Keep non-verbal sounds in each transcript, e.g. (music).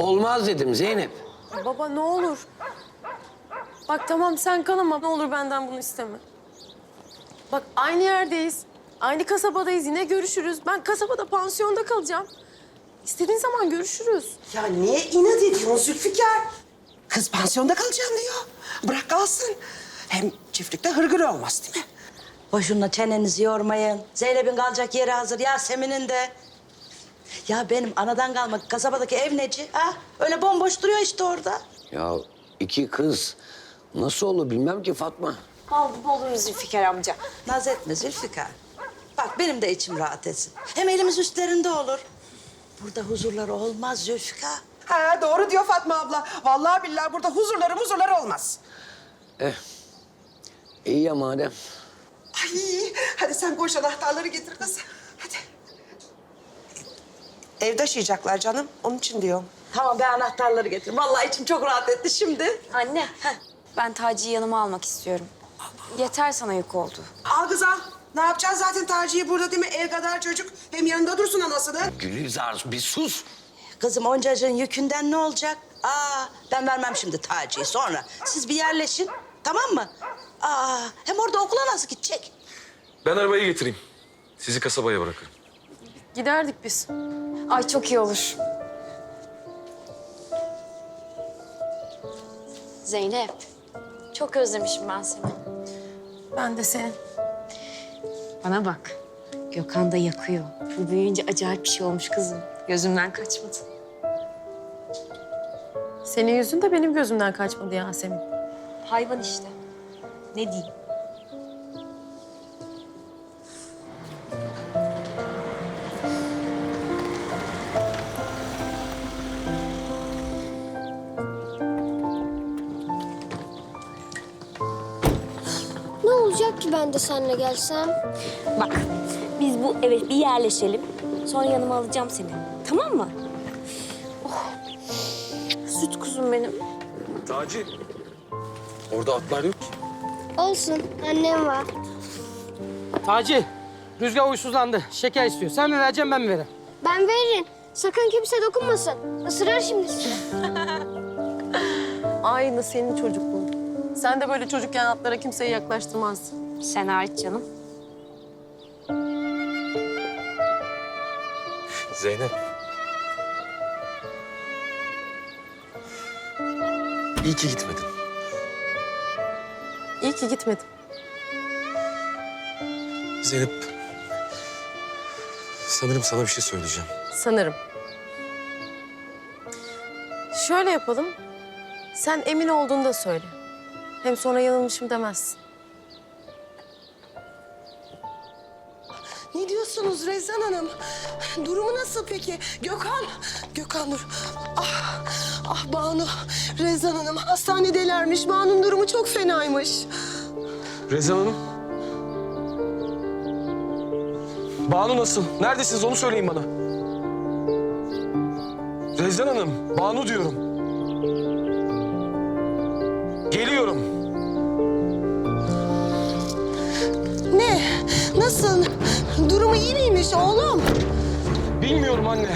Olmaz dedim Zeynep. Baba ne olur. Bak tamam sen kal ama ne olur benden bunu isteme. Bak aynı yerdeyiz. Aynı kasabadayız. Yine görüşürüz. Ben kasabada pansiyonda kalacağım. İstediğin zaman görüşürüz. Ya niye inat ediyorsun Zülfikar? Kız pansiyonda kalacağım diyor. Bırak kalsın. Hem çiftlikte hırgür olmaz değil mi? Boşuna çenenizi yormayın. Zeynep'in kalacak yeri hazır. Yasemin'in de. Ya benim anadan kalma kasabadaki ev neci. Ha? Öyle bomboş duruyor işte orada. Ya iki kız nasıl olur bilmem ki Fatma. Oldu olur Zülfikar amca. Naz etme Zülfikar. Bak benim de içim rahat etsin. Hem elimiz üstlerinde olur. Burada huzurları olmaz Zülfikar. Ha doğru diyor Fatma abla. Vallahi billahi burada huzurları muzurları olmaz. İyi ya madem. Ay hadi sen koş anahtarları getir kız. Hadi. Ev taşıyacaklar canım. Onun için diyorum. Tamam ben anahtarları getir. Vallahi içim çok rahat etti şimdi. Anne, ben Taci'yi yanıma almak istiyorum. Yeter sana yük oldu. Al kız al. Ne yapacağız zaten Taci'yi burada değil mi? El kadar çocuk. Hem yanında dursun anasının. Gülizar bir sus. Kızım oncacığın yükünden ne olacak? Aa, ben vermem şimdi Taci'yi sonra. Siz bir yerleşin, tamam mı? Aa, hem orada okula nasıl gidecek? Ben arabayı getireyim. Sizi kasabaya bırakırım. Giderdik biz. Ay çok iyi olur. Zeynep, çok özlemişim ben seni. Ben de senin. Bana bak, Gökhan da yakıyor. Bu büyüyünce acayip bir şey olmuş kızım. Gözümden kaçmadı. Senin yüzün de benim gözümden kaçmadı Yasemin. Hayvan işte. Ne diyeyim? Olacak ki ben de seninle gelsem? Bak, biz bu eve bir yerleşelim. Sonra yanıma alacağım seni. Tamam mı? Süt kuzum benim. Taci. Orada atlar yok ki. Olsun, annem var. Taci, Rüzgar huysuzlandı. Şeker istiyor. Sen mi vereceksin, ben mi vereyim? Ben veririm. Sakın kimse dokunmasın. Isırar şimdi sizi. (laughs) Aynı senin çocukluğun. Sen de böyle çocukken atlara kimseyi yaklaştırmazdın. Sen hariç canım. Zeynep. İyi ki gitmedin. İyi ki gitmedim. Zeynep. Sanırım sana bir şey söyleyeceğim. Sanırım. Şöyle yapalım. Sen emin olduğunda söyle. Hem sonra yanılmışım demezsin. Ne diyorsunuz Rezan Hanım? Durumu nasıl peki? Gökhan, Gökhan dur. Ah, ah Banu. Rezan Hanım hastanedelermiş. Banu'nun durumu çok fenaymış. Rezan Hanım. Banu nasıl? Neredesiniz onu söyleyin bana. Rezan Hanım, Banu diyorum. Geliyorum. Ne? Nasıl? Durumu iyi miymiş oğlum? Bilmiyorum anne.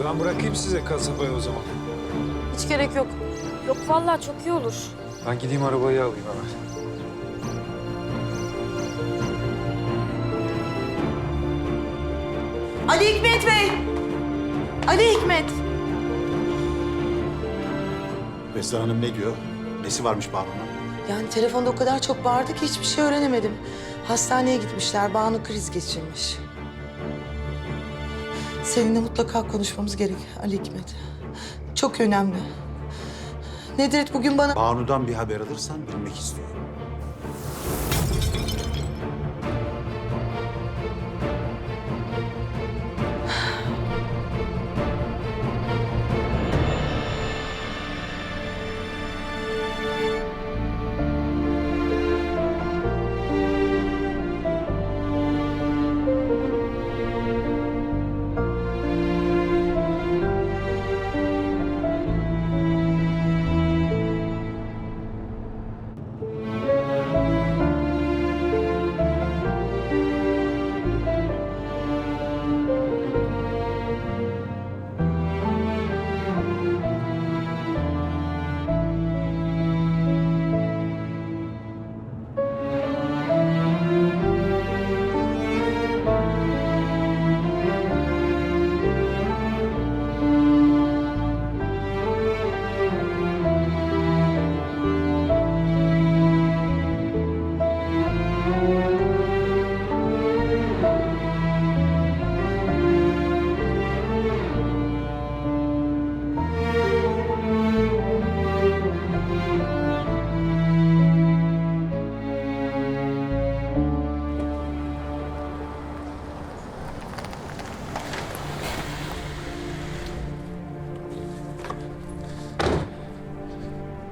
E Ben bırakayım size kasabaya o zaman. Hiç gerek yok. Yok vallahi çok iyi olur. Ben gideyim arabayı alayım hemen. Ali Hikmet Bey. Ali Hikmet. Esra Hanım ne diyor? Nesi varmış Banu'nun? Yani telefonda o kadar çok bağırdı ki hiçbir şey öğrenemedim. Hastaneye gitmişler, Banu kriz geçirmiş. Seninle mutlaka konuşmamız gerek Ali Hikmet. Çok önemli. Nedret bugün bana... Banu'dan bir haber alırsan bilmek istiyorum.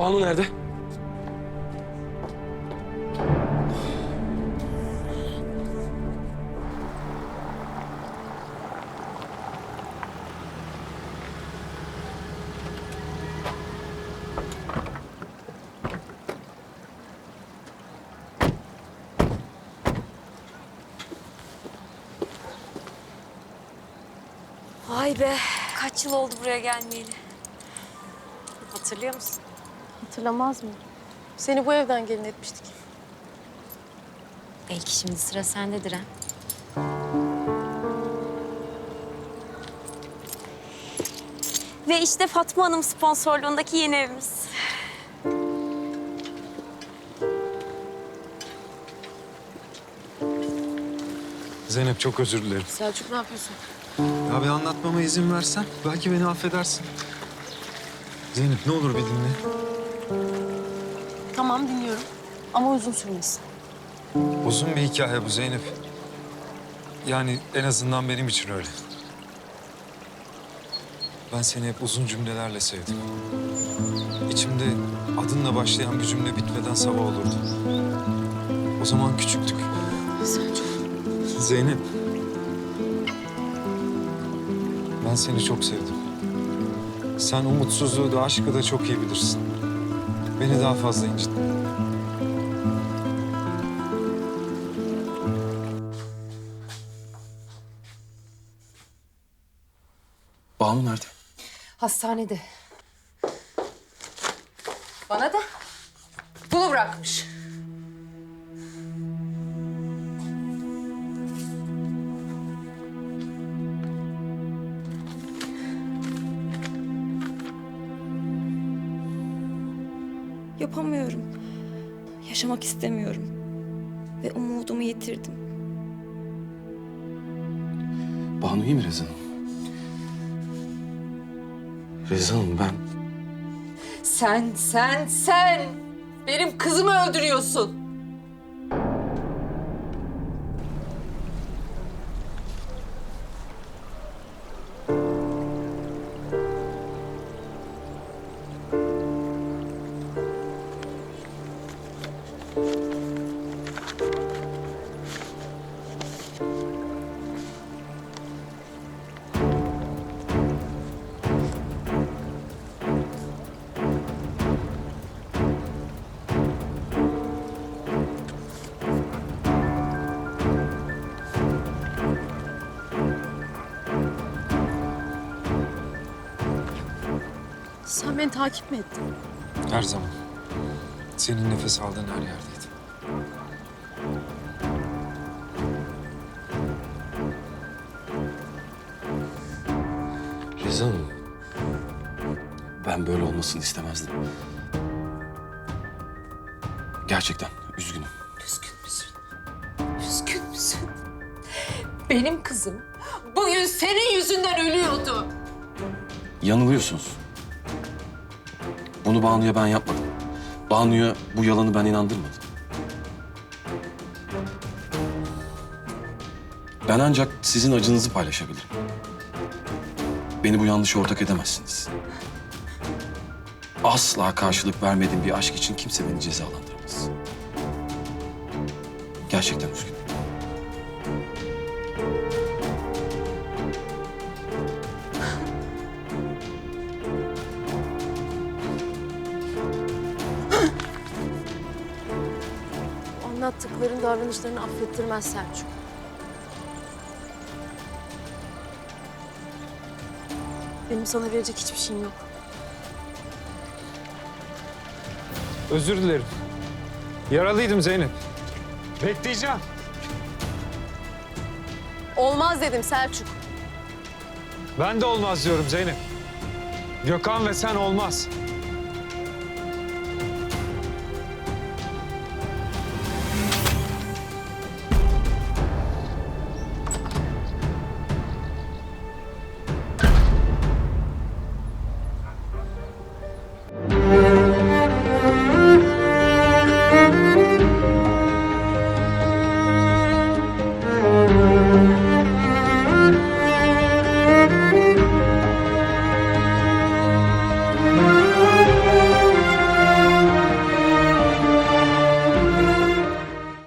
Banu nerede? Vay be. Kaç yıl oldu buraya gelmeyeli. Hatırlıyor musun? Hatırlamaz mı? Seni bu evden gelin etmiştik. Belki şimdi sıra sendedir ha. Ve işte Fatma Hanım sponsorluğundaki yeni evimiz. Zeynep çok özür dilerim. Selçuk ne yapıyorsun? Ya bir anlatmama izin versen belki beni affedersin. Zeynep ne olur bir dinle. Tamam dinliyorum. Ama uzun sürmesin. Uzun bir hikaye bu Zeynep. Yani en azından benim için öyle. Ben seni hep uzun cümlelerle sevdim. İçimde adınla başlayan bir cümle bitmeden sabah olurdu. O zaman küçüktük. Selçuk. Zeynep. Ben seni çok sevdim. Sen umutsuzluğu da aşkı da çok iyi bilirsin. Beni daha fazla incitme. Banu nerede? Hastanede. Bana da bunu bırakmış. Yapamıyorum. Yaşamak istemiyorum. Ve umudumu yitirdim. Banu iyi mi Rezan Hanım? Rezan Hanım ben... Sen, sen, sen benim kızımı öldürüyorsun. Sen beni takip mi ettin? Her zaman. Senin nefes aldığın her yerdeydim. Rezan Hanım. Ben böyle olmasını istemezdim. Gerçekten üzgünüm. Üzgün müsün? Üzgün müsün? Benim kızım bugün senin yüzünden ölüyordu. Yanılıyorsunuz. Bunu Banu'ya ben yapmadım. Banu'ya bu yalanı ben inandırmadım. Ben ancak sizin acınızı paylaşabilirim. Beni bu yanlışa ortak edemezsiniz. Asla karşılık vermediğim bir aşk için kimse beni cezalandıramaz. Gerçekten üzgünüm. Bu anlattıkların davranışlarını affettirmez Selçuk. Benim sana verecek hiçbir şeyim yok. Özür dilerim. Yaralıydım Zeynep. Bekleyeceğim. Olmaz dedim Selçuk. Ben de olmaz diyorum Zeynep. Gökhan ve sen olmaz.